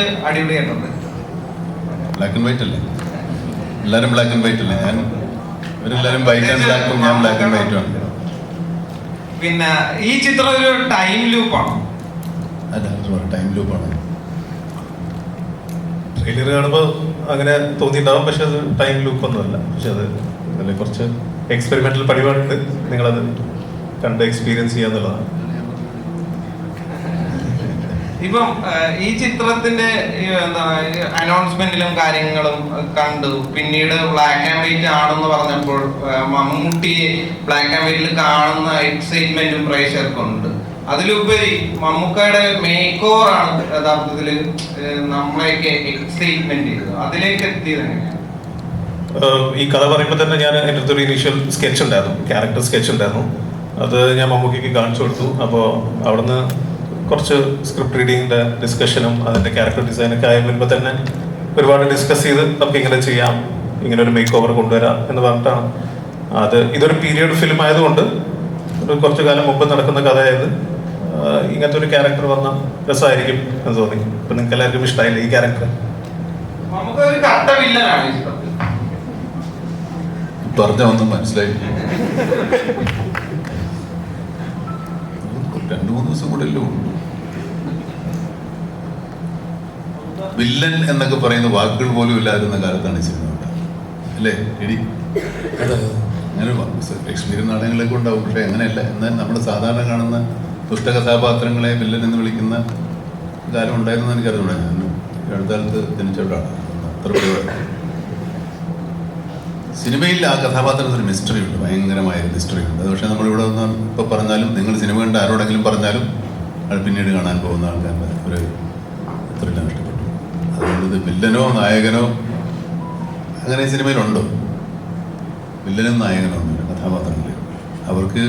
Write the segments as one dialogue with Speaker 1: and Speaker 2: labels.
Speaker 1: അടിപൊളിയായിട്ടുണ്ട്
Speaker 2: black and white അല്ലേ? എല്ലാവരും ബ്ലാക്ക് ആൻഡ് വൈറ്റ് അല്ലേ? ഞാൻ ഇവരെല്ലാവരും വൈറ്റ് ആൻഡ് ബ്ലാക്കും ഞാൻ ബ്ലാക്ക് ആൻഡ് വൈറ്റും ആണ്.
Speaker 1: പിന്നെ ഈ ചിത്രം ഒരു ടൈം ലൂപ്പാണ്
Speaker 2: ടൈം ലൂപ്പാണ്
Speaker 3: ട്രെയിലർ കാണുമ്പോൾ അങ്ങനെ തോന്നിയിട്ടുണ്ടാവും പക്ഷെ അത് ടൈം ലൂപ്പ് ഒന്നുമല്ല. പക്ഷെ അത് അതിൽ കുറച്ച് എക്സ്പെരിമെന്റൽ പരിപാടിയുണ്ട് നിങ്ങളത് കണ്ട് എക്സ്പീരിയൻസ് ചെയ്യാന്നുള്ളതാണ്.
Speaker 1: ഇപ്പം ഈ ചിത്രത്തിന്റെ എന്താ അനൗൺസ്മെന്റിലും കാര്യങ്ങളും കണ്ടു. പിന്നീട് ബ്ലാക്ക് ആൻഡ് വൈറ്റ് ആണെന്ന് പറഞ്ഞപ്പോൾ മമ്മൂട്ടിയെ ബ്ലാക്ക് ആൻഡ് വൈറ്റിൽ കാണുന്ന എക്സൈറ്റ്മെന്റും പ്രേക്ഷകർക്കുണ്ട്. അതിലുപരി മമ്മൂക്കയുടെ മേക്ക് ഓവർ ആണ് യഥാർത്ഥത്തിൽ നമ്മളെയൊക്കെ എക്സൈറ്റ്മെന്റ് ചെയ്തത്. അതിലേക്ക് എത്തിയത്
Speaker 3: ഈ കഥ പറയുമ്പോൾ തന്നെ ഞാൻ എന്റെ അടുത്തൊരു ഇനീഷ്യൽ സ്കെച്ച് ഉണ്ടായിരുന്നു. ക്യാരക്ടർ സ്കെച്ച് ഉണ്ടായിരുന്നു. അത് ഞാൻ മമ്മൂക്കിക്ക് കാണിച്ചു കൊടുത്തു. അപ്പോൾ അവിടുന്ന് കുറച്ച് സ്ക്രിപ്റ്റ് റീഡിങ്ങിന്റെ ഡിസ്കഷനും അതിന്റെ ക്യാരക്ടർ ഡിസൈനൊക്കെ ആയി വരുമ്പോൾ തന്നെ ഒരുപാട് ഡിസ്കസ് ചെയ്ത് നമുക്ക് ഇങ്ങനെ ചെയ്യാം ഇങ്ങനെ ഒരു മേക്ക് ഓവർ കൊണ്ടുവരാം എന്ന് പറഞ്ഞിട്ടാണ്. അത് ഇതൊരു പീരിയഡ് ഫിലിം ആയതുകൊണ്ട് ഒരു കുറച്ചു കാലം മുമ്പ് നടക്കുന്ന കഥയായത്. ഇങ്ങനത്തെ ഒരു ക്യാരക്ടർ വന്ന രസമായിരിക്കും എന്ന് തോന്നി. ഇപ്പൊ നിങ്ങൾക്ക് എല്ലാവർക്കും ഇഷ്ടമായില്ല ഈ ക്യാരക്ടർ
Speaker 2: പറഞ്ഞ ഒന്നും മനസ്സിലായി വില്ലൻ എന്നൊക്കെ പറയുന്ന വാക്കുകൾ പോലും ഇല്ലാതിരുന്ന കാലത്താണ് ഈ സിനിമ. അല്ലേ എടി? അങ്ങനെ എക്സ്പീരിയൻസ് നാടകങ്ങളൊക്കെ ഉണ്ടാവും. പക്ഷെ അങ്ങനെയല്ല. എന്നാൽ നമ്മൾ സാധാരണ കാണുന്ന ദുഷ്ടകഥാപാത്രങ്ങളെ വില്ലൻ എന്ന് വിളിക്കുന്ന കാലം ഉണ്ടായിരുന്നു എനിക്കറിഞ്ഞൂടാ ഞാൻ ഈ ജനിച്ചവരാണ് അത്ര സിനിമയിൽ ആ കഥാപാത്രത്തിന് ഒരു മിസ്റ്ററി ഉണ്ട്. ഭയങ്കരമായ ഒരു മിസ്റ്ററി ഉണ്ട്. അത് പക്ഷേ നമ്മളിവിടെ ഒന്ന് ഇപ്പോൾ പറഞ്ഞാലും നിങ്ങൾ സിനിമ കണ്ട് ആരോടെങ്കിലും പറഞ്ഞാലും അത് പിന്നീട് കാണാൻ പോകുന്ന ആൾക്കാരുടെ ഒരു ത്രില്ല നഷ്ടപ്പെട്ടു. അതുകൊണ്ട് വില്ലനോ നായകനോ അങ്ങനെ സിനിമയിലുണ്ടോ? വില്ലനും നായകനോ ഒന്നുമില്ല കഥാപാത്രങ്ങളിൽ അവർക്ക്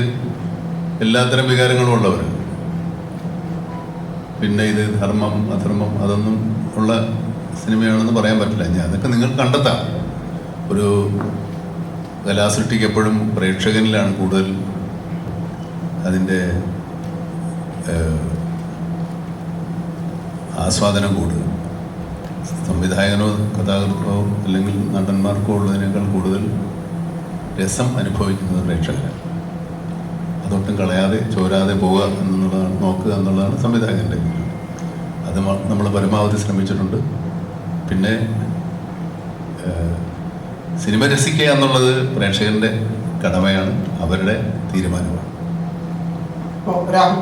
Speaker 2: എല്ലാത്തരം വികാരങ്ങളും ഉള്ളവർ പിന്നെ ഇത് ധർമ്മം അധർമ്മം അതൊന്നും ഉള്ള സിനിമയാണെന്ന് പറയാൻ പറ്റില്ല. ഞാൻ അതൊക്കെ നിങ്ങൾ കണ്ടെത്താം. ഒരു കലാസൃഷ്ടിക്ക് എപ്പോഴും പ്രേക്ഷകനിലാണ് കൂടുതൽ അതിന്റെ ആസ്വാദനം കൂടുതൽ സംവിധായകനോ കഥാകൃത്തോ അല്ലെങ്കിൽ നടന്മാർക്കോ ഉള്ളതിനേക്കാൾ കൂടുതൽ രസം അനുഭവിക്കുന്നത് പ്രേക്ഷകരാണ്. അതൊട്ടും കളയാതെ ചോരാതെ പോവുക എന്നുള്ളതാണ് നോക്കുക എന്നുള്ളതാണ് സംവിധായകന്റെ അത് നമ്മൾ പരമാവധി ശ്രമിച്ചിട്ടുണ്ട്. പിന്നെ സിനിമ രസിക്കുക എന്നുള്ളത് പ്രേക്ഷകന്റെ കടമയാണ് അവരുടെ തീരുമാനമാണ്.
Speaker 4: രാഹുൽ